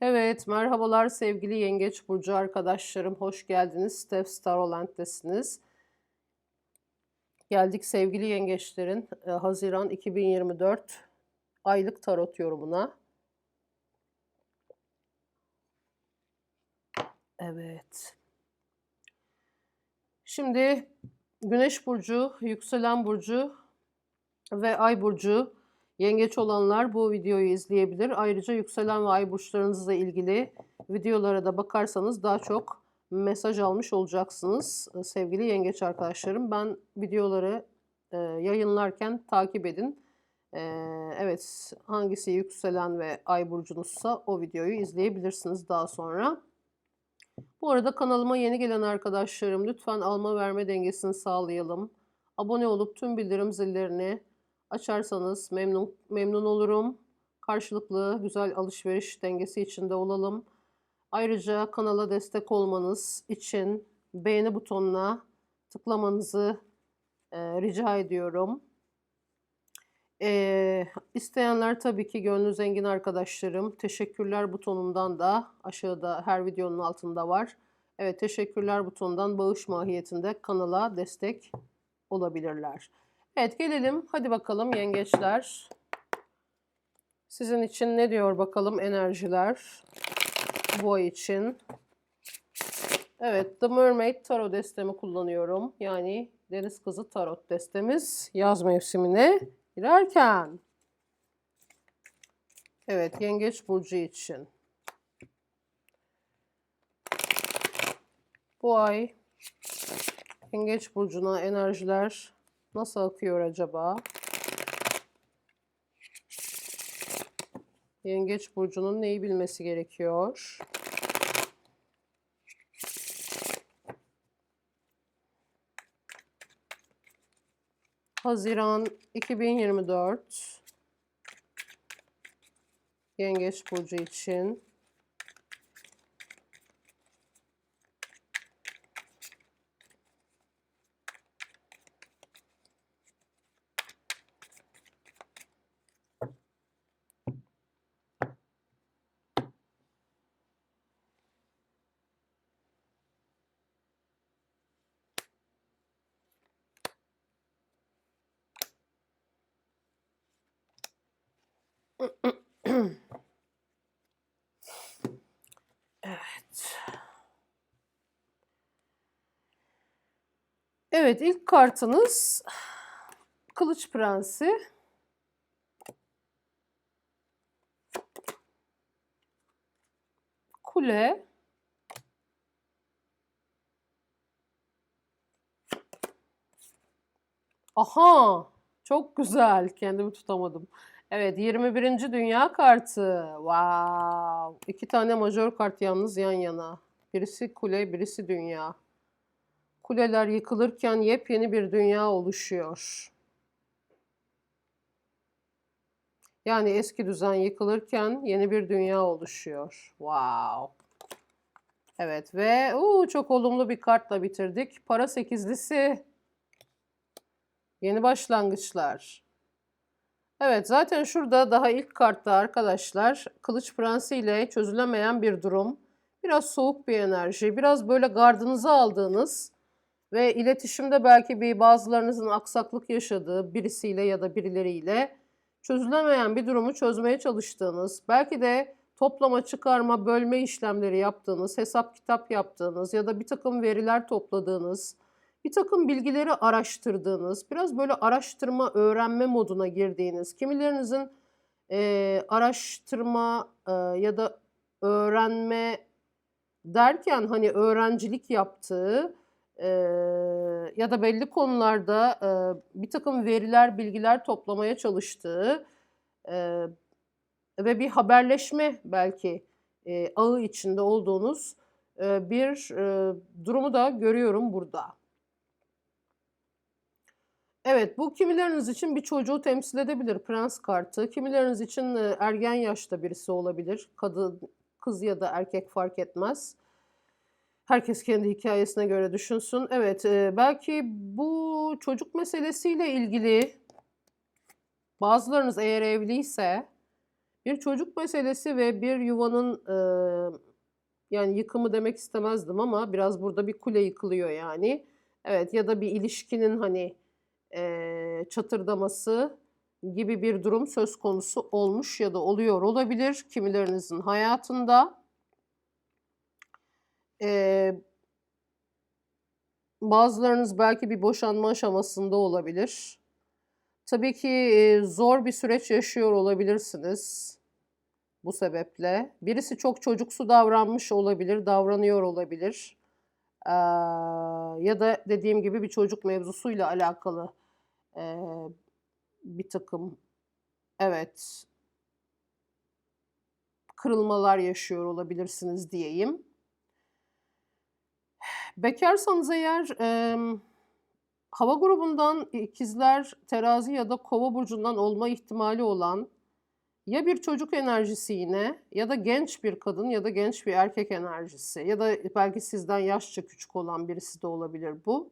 Evet, merhabalar sevgili Yengeç Burcu arkadaşlarım. Hoş geldiniz. Steph Starolent'tesiniz. Geldik sevgili yengeçlerin e, Haziran 2024 aylık tarot yorumuna. Evet. Şimdi Güneş Burcu, Yükselen Burcu ve Ay Burcu yengeç olanlar bu videoyu izleyebilir. Ayrıca yükselen ve ay burçlarınızla ilgili videolara da bakarsanız daha çok mesaj almış olacaksınız e, sevgili yengeç arkadaşlarım. Ben videoları e, yayınlarken takip edin. E, evet hangisi yükselen ve ay burcunuzsa o videoyu izleyebilirsiniz daha sonra. Bu arada kanalıma yeni gelen arkadaşlarım lütfen alma verme dengesini sağlayalım. Abone olup tüm bildirim zillerini açarsanız memnun memnun olurum. Karşılıklı güzel alışveriş dengesi içinde olalım. Ayrıca kanala destek olmanız için beğeni butonuna tıklamanızı e, rica ediyorum. E, isteyenler tabii ki gönlü zengin arkadaşlarım. Teşekkürler butonundan da aşağıda her videonun altında var. Evet teşekkürler butonundan bağış mahiyetinde kanala destek olabilirler. Evet gelelim. Hadi bakalım yengeçler. Sizin için ne diyor bakalım enerjiler bu ay için. Evet The Mermaid Tarot destemi kullanıyorum. Yani Deniz Kızı Tarot destemiz yaz mevsimine girerken. Evet Yengeç Burcu için. Bu ay Yengeç Burcu'na enerjiler Nasıl akıyor acaba? Yengeç burcunun neyi bilmesi gerekiyor? Haziran 2024 Yengeç burcu için Evet. Evet, ilk kartınız Kılıç Prensi. Kule. Aha, çok güzel. Kendimi tutamadım. Evet 21. Dünya kartı. Wow. İki tane majör kart yalnız yan yana. Birisi kule, birisi dünya. Kuleler yıkılırken yepyeni bir dünya oluşuyor. Yani eski düzen yıkılırken yeni bir dünya oluşuyor. Wow. Evet ve uu, çok olumlu bir kartla bitirdik. Para sekizlisi. Yeni başlangıçlar. Evet zaten şurada daha ilk kartta arkadaşlar Kılıç Prensi ile çözülemeyen bir durum. Biraz soğuk bir enerji, biraz böyle gardınıza aldığınız ve iletişimde belki bir bazılarınızın aksaklık yaşadığı birisiyle ya da birileriyle çözülemeyen bir durumu çözmeye çalıştığınız, belki de toplama, çıkarma, bölme işlemleri yaptığınız, hesap kitap yaptığınız ya da bir takım veriler topladığınız, bir takım bilgileri araştırdığınız, biraz böyle araştırma, öğrenme moduna girdiğiniz, kimilerinizin e, araştırma e, ya da öğrenme derken hani öğrencilik yaptığı e, ya da belli konularda e, bir takım veriler, bilgiler toplamaya çalıştığı e, ve bir haberleşme belki e, ağı içinde olduğunuz e, bir e, durumu da görüyorum burada. Evet, bu kimileriniz için bir çocuğu temsil edebilir, prens kartı. Kimileriniz için e, ergen yaşta birisi olabilir. Kadın, kız ya da erkek fark etmez. Herkes kendi hikayesine göre düşünsün. Evet, e, belki bu çocuk meselesiyle ilgili bazılarınız eğer evliyse Bir çocuk meselesi ve bir yuvanın eee, yani yıkımı demek istemezdim ama biraz burada bir kule yıkılıyor yani. Evet ya da bir ilişkinin hani eee, çatırdaması gibi bir durum söz konusu olmuş ya da oluyor olabilir kimilerinizin hayatında. Eee bazılarınız belki bir boşanma aşamasında olabilir. Tabii ki eee, zor bir süreç yaşıyor olabilirsiniz bu sebeple. Birisi çok çocuksu davranmış olabilir, davranıyor olabilir. Eee, ya da dediğim gibi bir çocuk mevzusuyla alakalı eee, bir takım evet kırılmalar yaşıyor olabilirsiniz diyeyim. Bekarsanız eğer emm, hava grubundan ikizler, terazi ya da kova burcundan olma ihtimali olan ya bir çocuk enerjisi yine ya da genç bir kadın ya da genç bir erkek enerjisi ya da belki sizden yaşça küçük olan birisi de olabilir bu.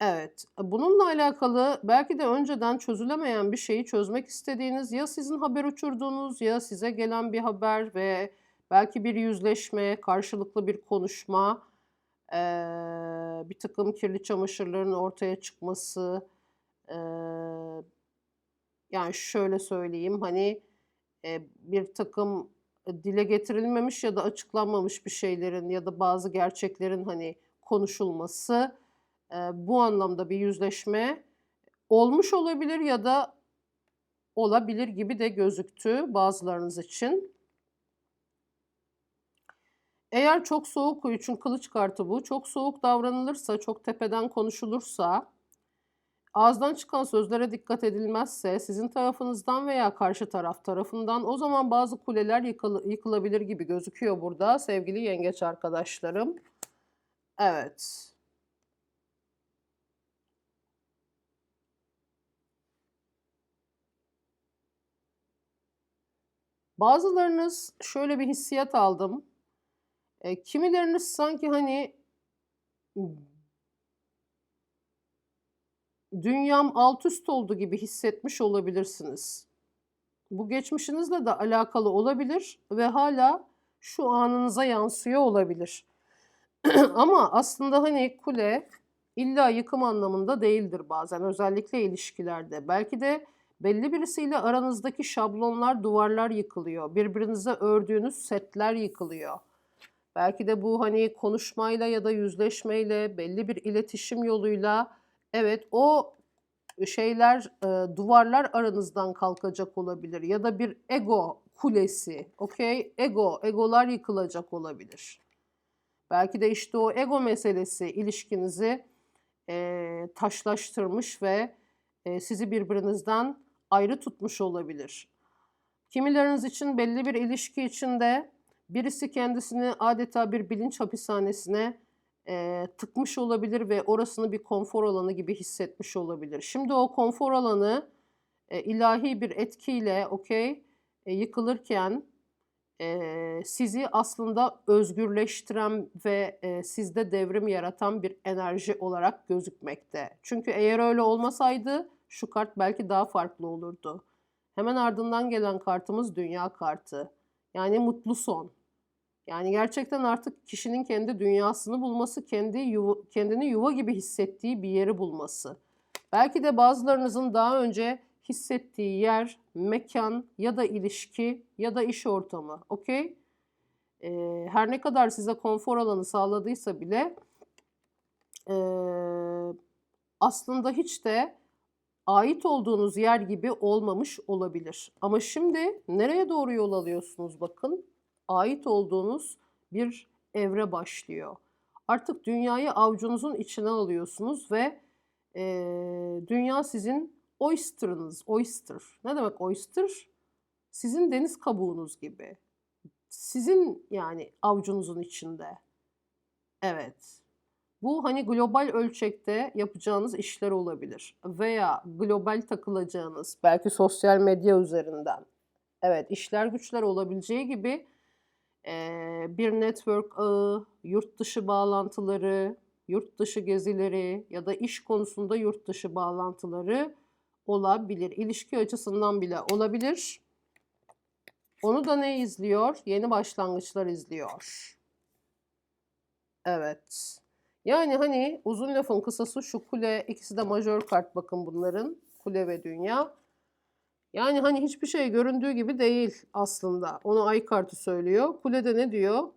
Evet, bununla alakalı belki de önceden çözülemeyen bir şeyi çözmek istediğiniz ya sizin haber uçurduğunuz ya size gelen bir haber ve belki bir yüzleşme, karşılıklı bir konuşma, bir takım kirli çamaşırların ortaya çıkması, yani şöyle söyleyeyim hani bir takım dile getirilmemiş ya da açıklanmamış bir şeylerin ya da bazı gerçeklerin hani konuşulması bu anlamda bir yüzleşme olmuş olabilir ya da olabilir gibi de gözüktü bazılarınız için. Eğer çok soğuk için kılıç kartı bu. Çok soğuk davranılırsa, çok tepeden konuşulursa, ağızdan çıkan sözlere dikkat edilmezse, sizin tarafınızdan veya karşı taraf tarafından o zaman bazı kuleler yıkılı- yıkılabilir gibi gözüküyor burada sevgili yengeç arkadaşlarım. Evet. Bazılarınız şöyle bir hissiyat aldım. E, kimileriniz sanki hani dünyam alt üst oldu gibi hissetmiş olabilirsiniz. Bu geçmişinizle de alakalı olabilir ve hala şu anınıza yansıyor olabilir. Ama aslında hani kule illa yıkım anlamında değildir bazen özellikle ilişkilerde. Belki de belli birisiyle aranızdaki şablonlar, duvarlar yıkılıyor. Birbirinize ördüğünüz setler yıkılıyor. Belki de bu hani konuşmayla ya da yüzleşmeyle, belli bir iletişim yoluyla evet o şeyler, e, duvarlar aranızdan kalkacak olabilir ya da bir ego kulesi, okey? Ego, egolar yıkılacak olabilir. Belki de işte o ego meselesi ilişkinizi e, taşlaştırmış ve e, sizi birbirinizden ayrı tutmuş olabilir. Kimileriniz için belli bir ilişki içinde birisi kendisini adeta bir bilinç hapishanesine e, tıkmış olabilir ve orasını bir konfor alanı gibi hissetmiş olabilir. Şimdi o konfor alanı e, ilahi bir etkiyle okey e, yıkılırken e, sizi aslında özgürleştiren ve e, sizde devrim yaratan bir enerji olarak gözükmekte. Çünkü eğer öyle olmasaydı şu kart belki daha farklı olurdu. Hemen ardından gelen kartımız dünya kartı. Yani mutlu son. Yani gerçekten artık kişinin kendi dünyasını bulması, kendi yuva, kendini yuva gibi hissettiği bir yeri bulması. Belki de bazılarınızın daha önce hissettiği yer, mekan ya da ilişki ya da iş ortamı. Okey? Ee, her ne kadar size konfor alanı sağladıysa bile ee, aslında hiç de ait olduğunuz yer gibi olmamış olabilir. Ama şimdi nereye doğru yol alıyorsunuz bakın. Ait olduğunuz bir evre başlıyor. Artık dünyayı avucunuzun içine alıyorsunuz ve e, dünya sizin oyster'ınız. Oyster. Ne demek oyster? Sizin deniz kabuğunuz gibi. Sizin yani avucunuzun içinde. Evet. Bu hani global ölçekte yapacağınız işler olabilir. Veya global takılacağınız belki sosyal medya üzerinden. Evet işler güçler olabileceği gibi bir network ağı, yurt dışı bağlantıları, yurt dışı gezileri ya da iş konusunda yurt dışı bağlantıları olabilir. İlişki açısından bile olabilir. Onu da ne izliyor? Yeni başlangıçlar izliyor. Evet. Yani hani uzun lafın kısası şu kule, ikisi de majör kart bakın bunların. Kule ve dünya. Yani hani hiçbir şey göründüğü gibi değil aslında. Onu ay kartı söylüyor. Kulede ne diyor?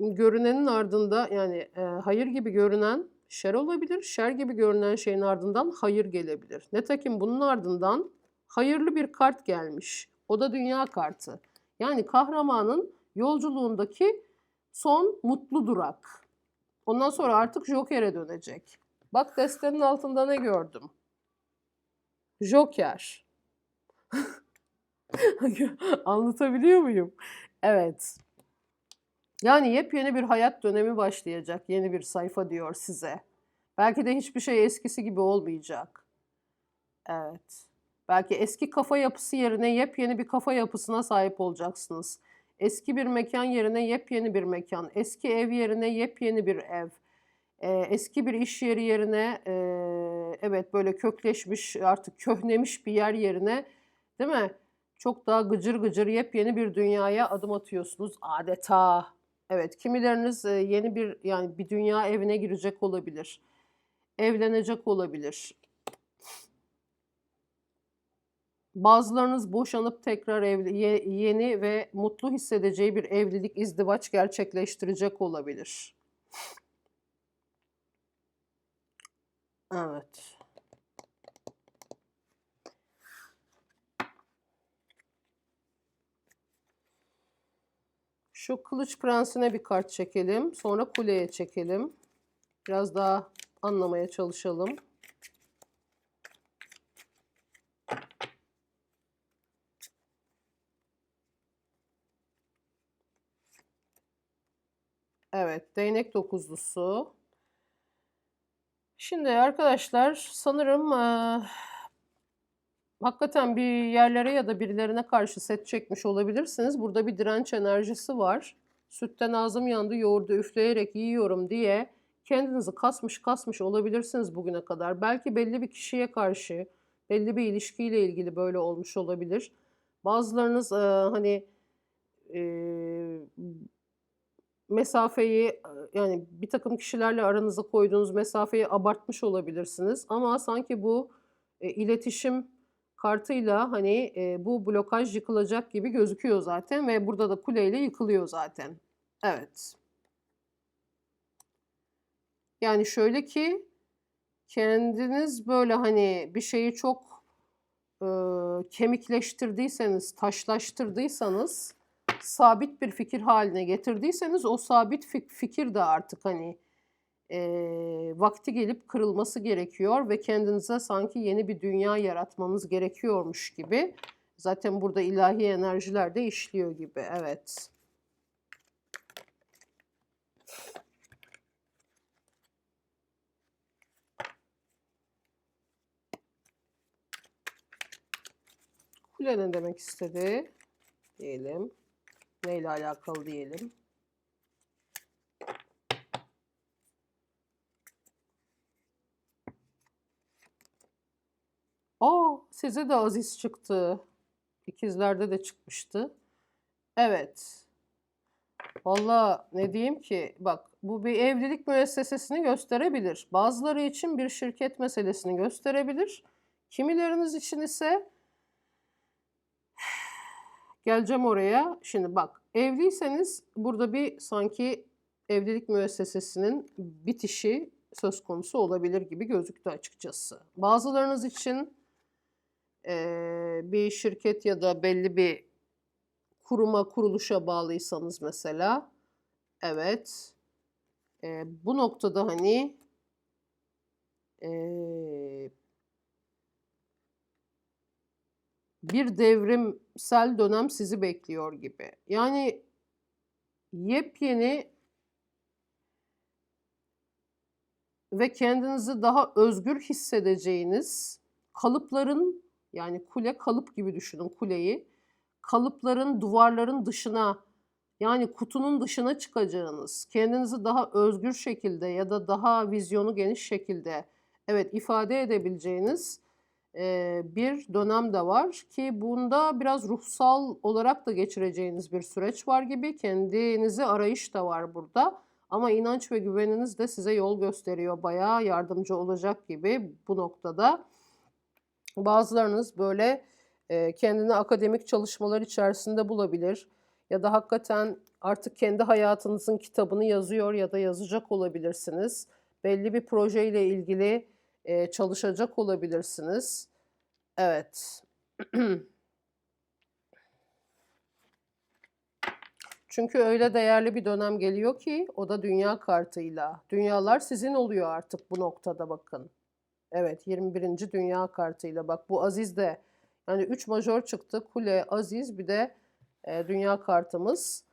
Görünenin ardında yani e, hayır gibi görünen şer olabilir. Şer gibi görünen şeyin ardından hayır gelebilir. Nitekim bunun ardından hayırlı bir kart gelmiş. O da dünya kartı. Yani kahramanın yolculuğundaki son mutlu durak. Ondan sonra artık Joker'e dönecek. Bak destenin altında ne gördüm? Joker. Anlatabiliyor muyum? Evet. Yani yepyeni bir hayat dönemi başlayacak. Yeni bir sayfa diyor size. Belki de hiçbir şey eskisi gibi olmayacak. Evet. Belki eski kafa yapısı yerine yepyeni bir kafa yapısına sahip olacaksınız. Eski bir mekan yerine yepyeni bir mekan. Eski ev yerine yepyeni bir ev. Ee, eski bir iş yeri yerine e, evet böyle kökleşmiş artık köhnemiş bir yer yerine değil mi? Çok daha gıcır gıcır yepyeni bir dünyaya adım atıyorsunuz adeta. Evet kimileriniz e, yeni bir yani bir dünya evine girecek olabilir. Evlenecek olabilir. Bazılarınız boşanıp tekrar evli, ye- yeni ve mutlu hissedeceği bir evlilik, izdivaç gerçekleştirecek olabilir. Evet. Şu Kılıç Prensi'ne bir kart çekelim. Sonra kuleye çekelim. Biraz daha anlamaya çalışalım. Evet, değnek dokuzlusu. Şimdi arkadaşlar sanırım eee, hakikaten bir yerlere ya da birilerine karşı set çekmiş olabilirsiniz. Burada bir direnç enerjisi var. Sütten ağzım yandı, yoğurdu üfleyerek yiyorum diye kendinizi kasmış kasmış olabilirsiniz bugüne kadar. Belki belli bir kişiye karşı, belli bir ilişkiyle ilgili böyle olmuş olabilir. Bazılarınız eee, hani eee, mesafeyi yani bir takım kişilerle aranıza koyduğunuz mesafeyi abartmış olabilirsiniz. Ama sanki bu e, iletişim kartıyla hani e, bu blokaj yıkılacak gibi gözüküyor zaten ve burada da kuleyle yıkılıyor zaten. Evet. Yani şöyle ki kendiniz böyle hani bir şeyi çok e, kemikleştirdiyseniz, taşlaştırdıysanız sabit bir fikir haline getirdiyseniz o sabit fik- fikir de artık hani e, vakti gelip kırılması gerekiyor ve kendinize sanki yeni bir dünya yaratmanız gerekiyormuş gibi. Zaten burada ilahi enerjiler de işliyor gibi. Evet. Kule ne demek istedi? Diyelim. Neyle alakalı diyelim. Aa, size de Aziz çıktı. İkizlerde de çıkmıştı. Evet. Valla ne diyeyim ki bak bu bir evlilik müessesesini gösterebilir. Bazıları için bir şirket meselesini gösterebilir. Kimileriniz için ise geleceğim oraya. Şimdi bak evliyseniz burada bir sanki evlilik müessesesinin bitişi söz konusu olabilir gibi gözüktü açıkçası. Bazılarınız için eee, bir şirket ya da belli bir kuruma, kuruluşa bağlıysanız mesela, evet, eee, bu noktada hani eee, bir devrimsel dönem sizi bekliyor gibi. Yani yepyeni ve kendinizi daha özgür hissedeceğiniz kalıpların yani kule kalıp gibi düşünün kuleyi. Kalıpların, duvarların dışına yani kutunun dışına çıkacağınız, kendinizi daha özgür şekilde ya da daha vizyonu geniş şekilde evet ifade edebileceğiniz bir dönem de var ki bunda biraz ruhsal olarak da geçireceğiniz bir süreç var gibi. Kendinizi arayış da var burada. Ama inanç ve güveniniz de size yol gösteriyor. Bayağı yardımcı olacak gibi bu noktada. Bazılarınız böyle kendini akademik çalışmalar içerisinde bulabilir. Ya da hakikaten artık kendi hayatınızın kitabını yazıyor ya da yazacak olabilirsiniz. Belli bir projeyle ilgili eee, çalışacak olabilirsiniz. Evet. Çünkü öyle değerli bir dönem geliyor ki o da dünya kartıyla. Dünyalar sizin oluyor artık bu noktada bakın. Evet 21. dünya kartıyla bak bu Aziz de yani 3 majör çıktı. Kule, Aziz bir de e, dünya kartımız.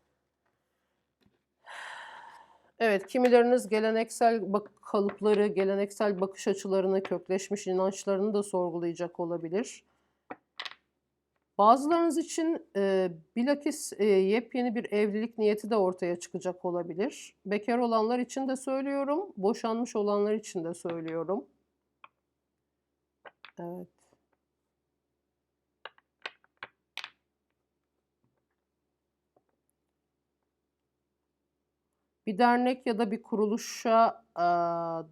Evet, kimileriniz geleneksel bak kalıpları, geleneksel bakış açılarını, kökleşmiş inançlarını da sorgulayacak olabilir. Bazılarınız için e, bilakis e, yepyeni bir evlilik niyeti de ortaya çıkacak olabilir. Bekar olanlar için de söylüyorum, boşanmış olanlar için de söylüyorum. Evet. Bir dernek ya da bir kuruluşa eee,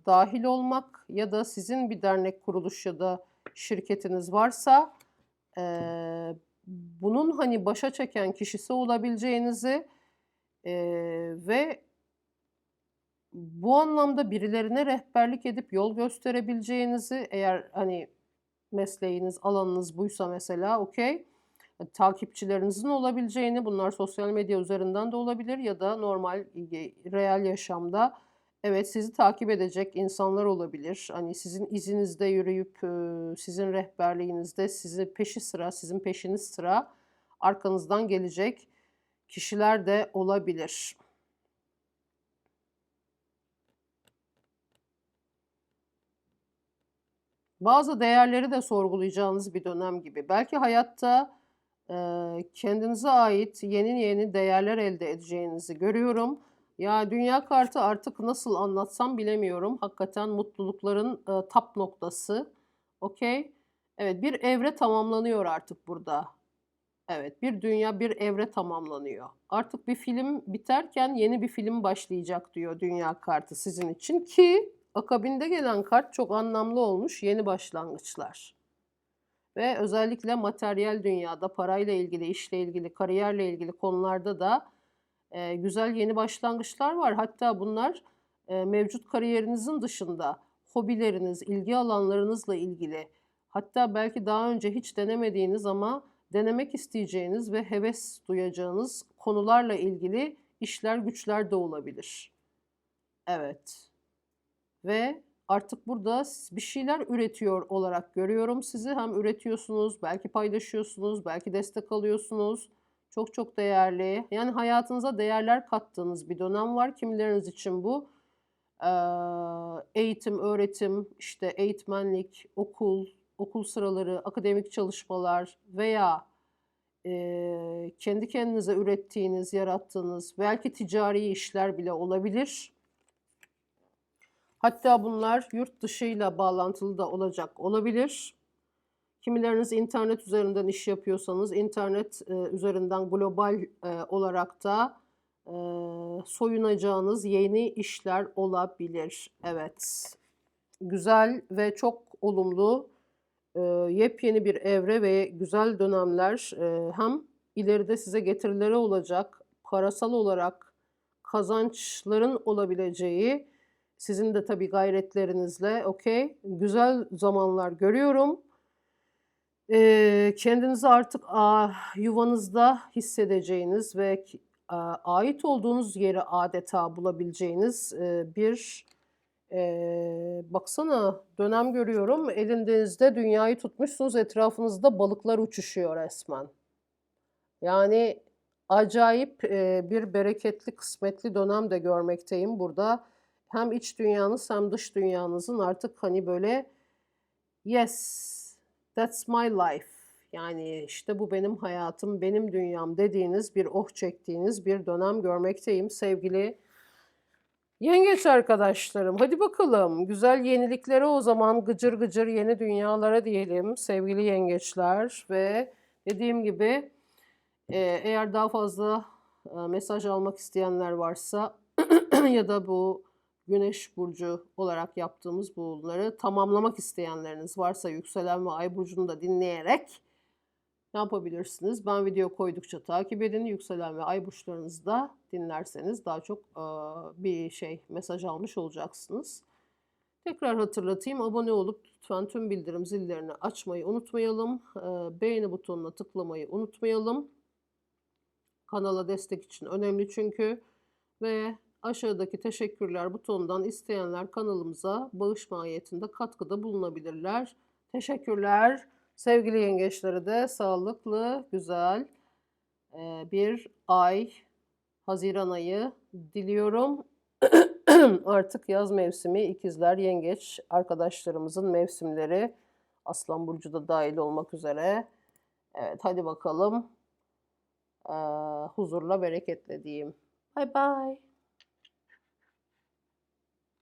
dahil olmak ya da sizin bir dernek, kuruluş ya da şirketiniz varsa eee, bunun hani başa çeken kişisi olabileceğinizi eee, ve bu anlamda birilerine rehberlik edip yol gösterebileceğinizi eğer hani mesleğiniz, alanınız buysa mesela okey. E, Takipçilerinizin olabileceğini, bunlar sosyal medya üzerinden de olabilir ya da normal e, reel yaşamda evet sizi takip edecek insanlar olabilir. Hani sizin izinizde yürüyüp e, sizin rehberliğinizde sizi peşi sıra, sizin peşiniz sıra arkanızdan gelecek kişiler de olabilir. Bazı değerleri de sorgulayacağınız bir dönem gibi. Belki hayatta kendinize ait yeni yeni değerler elde edeceğinizi görüyorum. Ya dünya kartı artık nasıl anlatsam bilemiyorum. Hakikaten mutlulukların tap noktası. Okey. Evet bir evre tamamlanıyor artık burada. Evet bir dünya bir evre tamamlanıyor. Artık bir film biterken yeni bir film başlayacak diyor dünya kartı sizin için ki akabinde gelen kart çok anlamlı olmuş yeni başlangıçlar. Ve özellikle materyal dünyada parayla ilgili, işle ilgili, kariyerle ilgili konularda da e, güzel yeni başlangıçlar var. Hatta bunlar e, mevcut kariyerinizin dışında hobileriniz, ilgi alanlarınızla ilgili hatta belki daha önce hiç denemediğiniz ama denemek isteyeceğiniz ve heves duyacağınız konularla ilgili işler güçler de olabilir. Evet. Ve artık burada bir şeyler üretiyor olarak görüyorum sizi. Hem üretiyorsunuz, belki paylaşıyorsunuz, belki destek alıyorsunuz. Çok çok değerli. Yani hayatınıza değerler kattığınız bir dönem var. Kimileriniz için bu eğitim, öğretim, işte eğitmenlik, okul, okul sıraları, akademik çalışmalar veya eee, kendi kendinize ürettiğiniz, yarattığınız belki ticari işler bile olabilir. Hatta bunlar yurt dışıyla bağlantılı da olacak olabilir. Kimileriniz internet üzerinden iş yapıyorsanız internet e, üzerinden global e, olarak da e, soyunacağınız yeni işler olabilir. Evet. Güzel ve çok olumlu e, yepyeni bir evre ve güzel dönemler e, hem ileride size getirileri olacak, parasal olarak kazançların olabileceği, sizin de tabii gayretlerinizle okey, güzel zamanlar görüyorum. Eee, kendinizi artık ah, yuvanızda hissedeceğiniz ve a- ait olduğunuz yeri adeta bulabileceğiniz eee, bir eee, baksana dönem görüyorum. Elinizde dünyayı tutmuşsunuz, etrafınızda balıklar uçuşuyor resmen. Yani acayip eee, bir bereketli, kısmetli dönem de görmekteyim burada. Hem iç dünyanız hem dış dünyanızın artık hani böyle yes, that's my life. Yani işte bu benim hayatım, benim dünyam dediğiniz bir oh çektiğiniz bir dönem görmekteyim sevgili Yengeç arkadaşlarım, hadi bakalım. Güzel yeniliklere o zaman gıcır gıcır yeni dünyalara diyelim sevgili yengeçler. Ve dediğim gibi e, eğer daha fazla e, mesaj almak isteyenler varsa ya da bu Güneş burcu olarak yaptığımız bunları tamamlamak isteyenleriniz varsa yükselen ve ay burcunu da dinleyerek ne yapabilirsiniz? Ben video koydukça takip edin. Yükselen ve ay burçlarınızı da dinlerseniz daha çok e, bir şey mesaj almış olacaksınız. Tekrar hatırlatayım. Abone olup lütfen tüm bildirim zillerini açmayı unutmayalım. E, beğeni butonuna tıklamayı unutmayalım. Kanala destek için önemli çünkü. Ve aşağıdaki teşekkürler butonundan isteyenler kanalımıza bağış mahiyetinde katkıda bulunabilirler. Teşekkürler. Sevgili yengeçlere de sağlıklı, güzel e, bir ay, Haziran ayı diliyorum. Artık yaz mevsimi ikizler, yengeç arkadaşlarımızın mevsimleri Aslan Burcu da dahil olmak üzere. Evet hadi bakalım. Ee, huzurla bereketle diyeyim. Bye bye.